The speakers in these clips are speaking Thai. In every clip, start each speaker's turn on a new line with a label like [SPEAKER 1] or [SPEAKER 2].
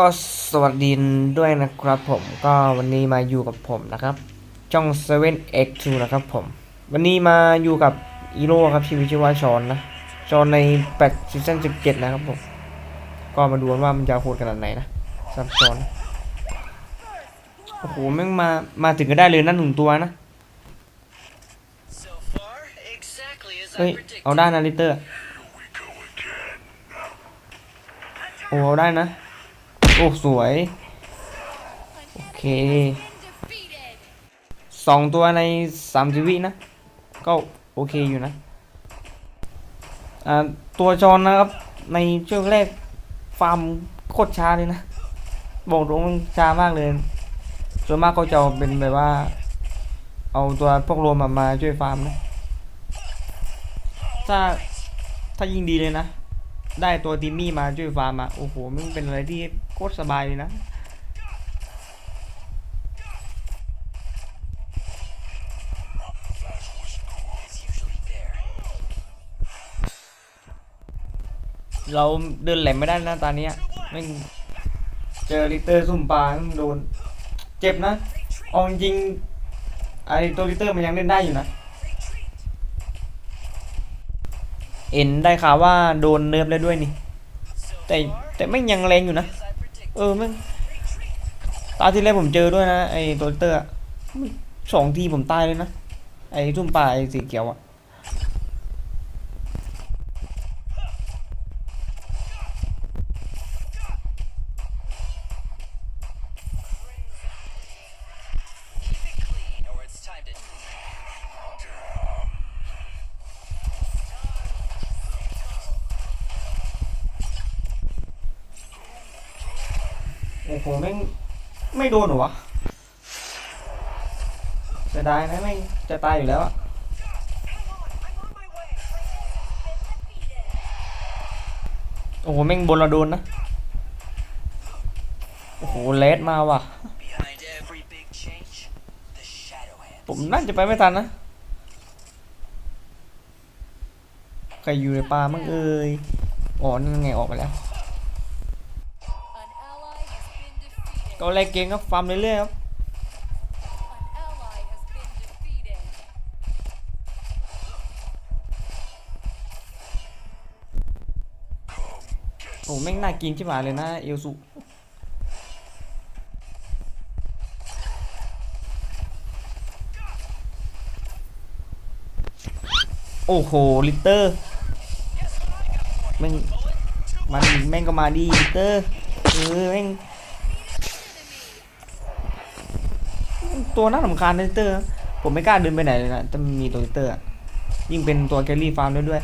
[SPEAKER 1] ก็สวัสดีด้วยนะครับผมก็วันนี้มาอยู่กับผมนะครับช่อง 7x2 นะครับผม วันนี้มาอยู่กับอีโร่ครับชีวิตชื่อว่าชอนนะชอนในแปดซีซั่น17 นะครับผม ก็มาดูว่ามันจะโหดขนาดไหนนะสับชอนโอ้โหแม่งมามาถึงก็ได้เลยนั่นหนึ่งตัวนะเฮ้ยเอาได้นะลิเตอร์โอ้เอาได้นะ อ้สวย โอเคสองตัวในสามสิบวินะ ก็โอเคอยู่นะอ่าตัวจอนนะครับ ในช่วงแรกฟาร์มโคตรช้าเลยนะ บอกตรงช้ามากเลย ส่วนมากเขาจะเป็นแบบว่า เอาตัวพวกรวมมามาช่วยฟาร์มนะ ถ้าถ้ายิ่งดีเลยนะ ได้ตัวติมมี่มาช่วยฟาร์มมาโอ้โหมันเป็นอะไรที่ ตรสบายเลยนะเราเดินแหลมไม่ได้นะตอนนี้ยแม่เจอลิเตอร์ซุ่มปลาโดน เจ็บนะเอาจริงไอตัวลิเตอร์มันยังเล่นได้อยู่นะ เอ็นได้ข่าวว่าโดนเนิร์ฟแล้ด้วยนี่ แต่แต่ไม่ยังแรงอยู่นะ เออแม่งตาที่แรกผมเจอด้วยนะ ไอ้ตัวเตอร์อะสองทีผมตายเลยนะ ไอ้ทุ่มปลาไอสีเขียวอะ โอ้โหแม่งไม่โดนหรอวะเสียดายนะแม่งจะตายอยู่แล้วอะโอ้โหแม่งบนเราโดนนะ โอ้โหเลสมาว่ะ ผมน่าจะไปไม่ทันนะ ใครอยู่ในป่ามั่งเอ่ยอ๋อนั่นไงออกไปแล้ว ก็แลกเกมครับฟาร์มเรื่อยๆครับโอ้แม่งน่ากินชิบหาเลยนะเอลสุโอ้โห ลิเตอร์แม่งมันแม่งก็มาดีลิเตอร์เออแม่ง ตัวน่าสำคัญนะลิตเตอร์ ผมไม่กล้าเดินไปไหนเลยนะถ้ามีตัวลิตเตอร์ยิ่งเป็นตัวแคลรี่ฟาร์มด้วยด้วย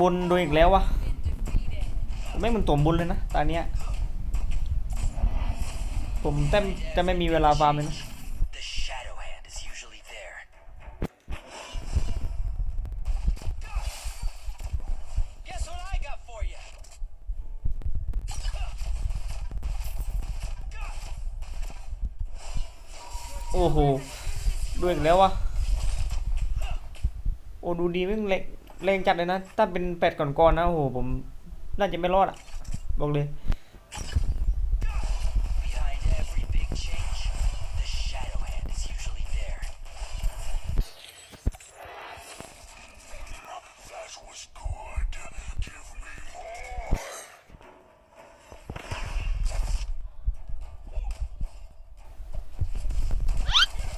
[SPEAKER 1] บนโดนอีกแล้ววะไม่มันตัวบนเลยนะตอนเนี้ยผมแต้จะไม่มีเวลาฟาร์มเลยนะ โอ้โหด้วยอีกแล้ววะโอ้ดูดีแม่งแรงแรงจัดเลยนะ ถ้าเป็นแปดก่อนๆนะ โอ้โห ผม น่าจะไม่รอดอะบอกเลย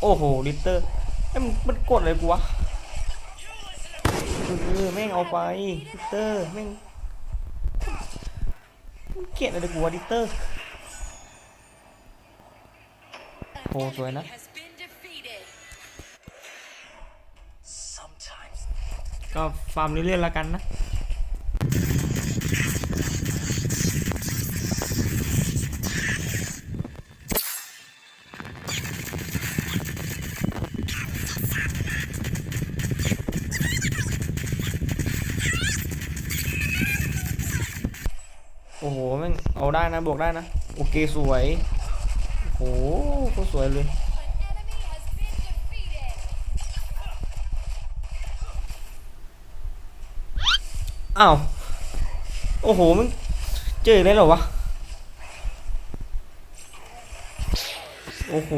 [SPEAKER 1] โอ้โหลิตเตอร์ไอ้มันมันกดอะไรกูวะเออแม่งเอาไปลิตเตอร์แม่งมันเกลียดอะไรกูวะลิตเตอร์
[SPEAKER 2] An
[SPEAKER 1] Oh, so
[SPEAKER 2] enemy
[SPEAKER 1] enough.
[SPEAKER 2] has been defeated.
[SPEAKER 3] Sometimes
[SPEAKER 1] ก็ฟาร์มเรื่อยๆแล้วกันนะ งเอาได้นะบวกได้นะ โอเคสวยโคตรสวยเลยอ้าวโอ้โหมันเจอได้เหรอวะโอ้โห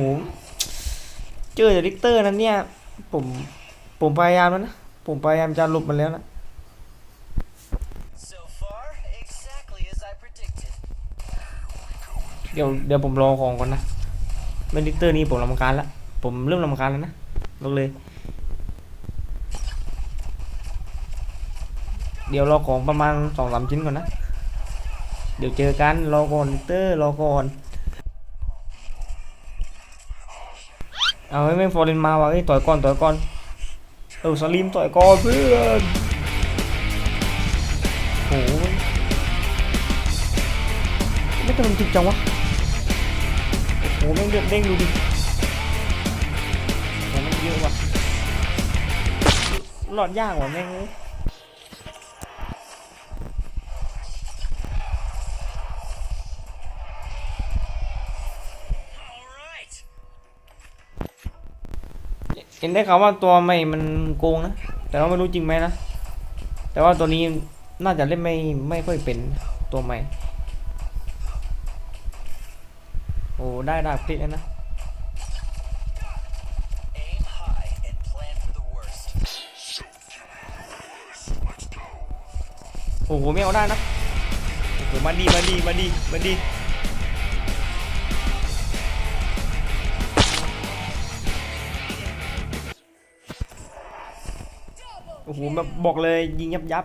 [SPEAKER 1] เจอจากดิกเตอร์นั้นเนี่ย ผม ผมพยายามแล้วนะ ผมพยายามจะหลบมันแล้วนะ เดี๋ยวเดี๋ยวผมรอของก่อนนะเมดิเตอร์นี้ผมรำคาญละผมเริ่มรำคาญแล้วนะบอกเลย เดี๋ยวรอของประมาณสองสามชิ้นก่อนนะ เดี๋ยวเจอกันรอก่อนเตอร์รอก่อนเอาให้แม่งฟอร์เรนมาว่ะเอ้ต่อยก่อนต่อยก่อนเออสลิมต่อยก่อนเพื่อนโอ้ยไม่ทำไมมันถึกจังวะ อ้โหแม่งเด้งเด้งดูดิโอ้แม่งเยอะว่ะหลอดยากว่ะแม่งเอ้ย
[SPEAKER 3] All right.
[SPEAKER 1] เห็นได้ข่าวว่าตัวใหม่มันโกงนะ แต่ว่าไม่รู้จริงไหมนะ แต่ว่าตัวนี้น่าจะเล่นไม่ไม่ค่อยเป็นตัวใหม่ โอ้ได้ดาบพลิกแล้วนะโอ้โหไม่เอาได้นะโอ้โหมาดีมาดีมาดีมาดีโอ้โหแบบบอกเลยยิงยับยับ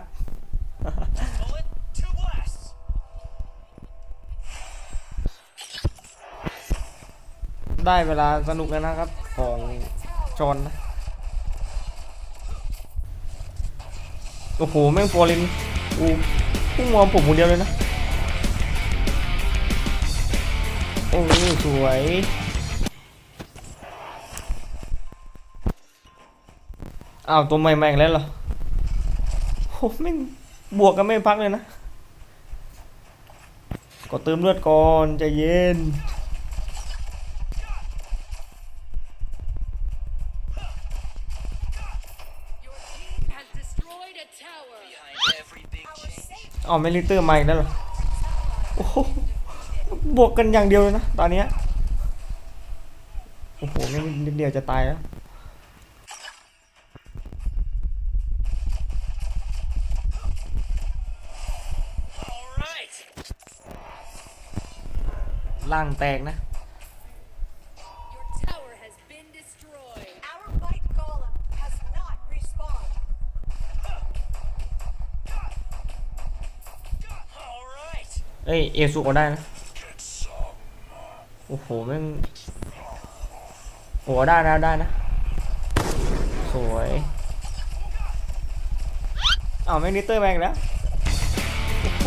[SPEAKER 1] ได้เวลาสนุกแล้วนะครับ ของจอนนะโอ้โห แม่งฟอร์เรนอูพุ่งมองผมคนเดียวเลยนะ โอ้สวยอ้าวตัวใหม่มาอีกแล้วเหรอโอ้แม่งบวกกันไม่พักเลยนะ ก็เติมเลือดก่อนใจเย็น อ๋อไม่ลิเตอร์มาอีกแล้วหรอโอ้โหบวกกันอย่างเดียวเลยนะตอนเนี้ยโอ้โหไม่นิดเดียวจะตายแล้วร่างแตกนะ เอ้ยเอสุก็ได้นะโอ้โหแม่งโอ้ได้นะได้นะ สวยอ้าวแม่งลิเตอร์แม่งแล้วโอ้โห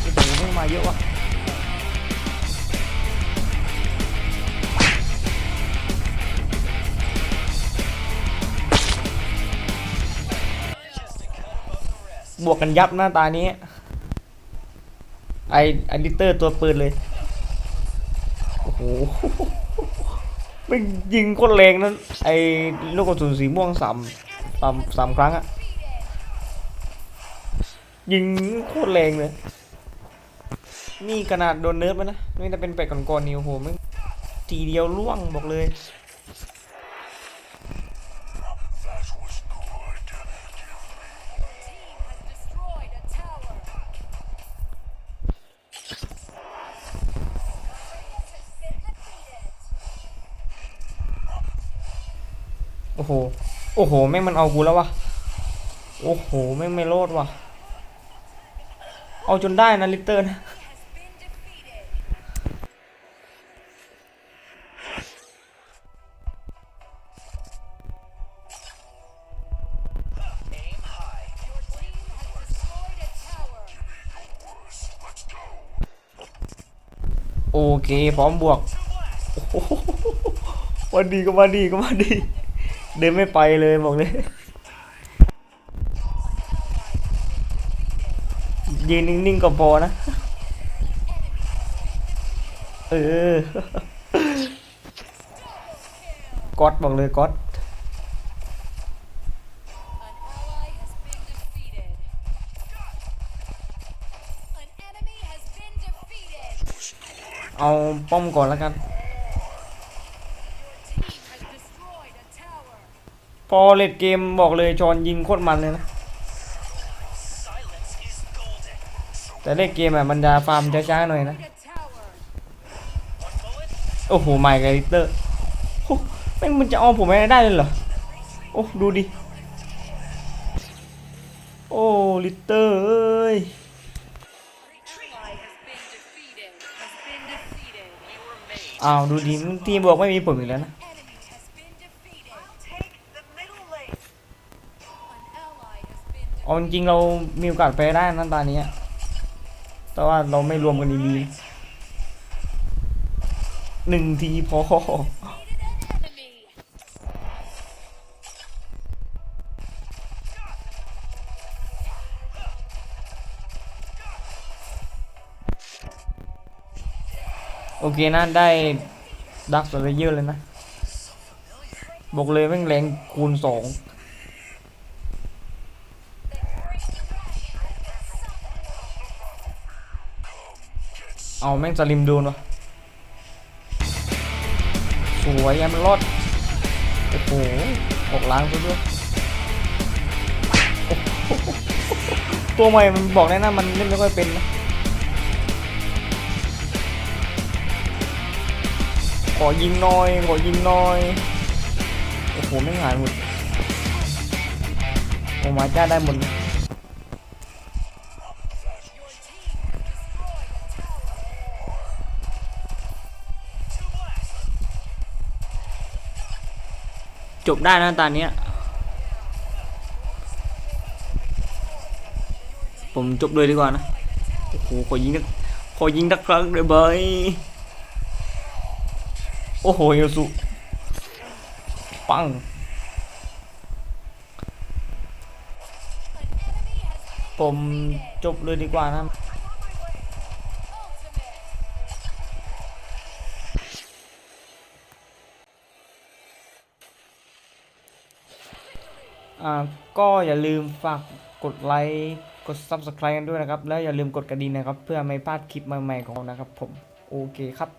[SPEAKER 1] โอ้โหแม่งมาเยอะวะบวกกันยับหน้าตานี้ ไอไอลิเตอร์ตัวปืนเลย โอ้โหไม่ยิงโคตรแรงนั้น ไอลูกกระสุนสีม่วงสามสามสามครั้งอะยิงโคตรแรงเลย นี่ขนาดโดนเนิร์ฟแล้วนะ นี่ถ้าเป็นเป็ดก่อนๆนี่โอ้โหม่งทีเดียวล่วงบอกเลย อ้โห แม่งมันเอากูแล้ววะ โอ้โห แม่งไม่โลดว่ะเอาจนได้นะลิเตอร์นะโอเค พร้อมบวกวันดีก็มาดีก็มาดี เดินไม่ไปเลยบอกเลยยืนนิ่งๆก็พอนะ เออก๊อตบอกเลยก๊อตเอาป้อมก่อนแล้วกัน พอเล่นเกมบอกเลยจอนยิงโคตรมันเลยนะ แต่เล่นเกมอะมันจะฟาร์มช้าๆหน่อยนะ โอ้โหไม่กับลิเตอร์โอ้แม่งมันจะเอาผมไม่ได้เลยเหรอ โอ้ดูดิ โอ้ลิเตอร์เอ้ยอ้าวดูดิทีมบอกไม่มีผลอีกแล้วนะ เอาจริงเรามีโอกาสไปได้นะตอนนี้ แต่ว่าเราไม่รวมกันดีๆหนึ่งทีพอโอเคนะได้ดักสเลเยอร์เลยนะ บอกเลยแม่งแรงคูณสอง เอาแม่งสลิมโดนวะสวยยังมันรอดโอ้โหออกล้างซะด้วยโอ้โหตัวใหม่มันบอกได้นะมันเล่นไม่ค่อยเป็นนะขอยิงน่อยขอยิงน่อยโอ้โหไม่งหายหมดโอ้มาจ้าได้หมด จบได้นะตอนนี้ผมจบเลยดีกว่านะ โอ้โห ขอยิงนักขอยิงนักครั้งเลยเบยโอ้โหเอลสุปัง ผมจบเลยดีกว่านะ ก็อย่าลืมฝากกดไลค์กด Subscribe กันด้วยนะครับ แล้วอย่าลืมกดกระดิ่งนะครับ เพื่อไม่พลาดคลิปใหม่ๆของเรานะครับผม โอเคครับ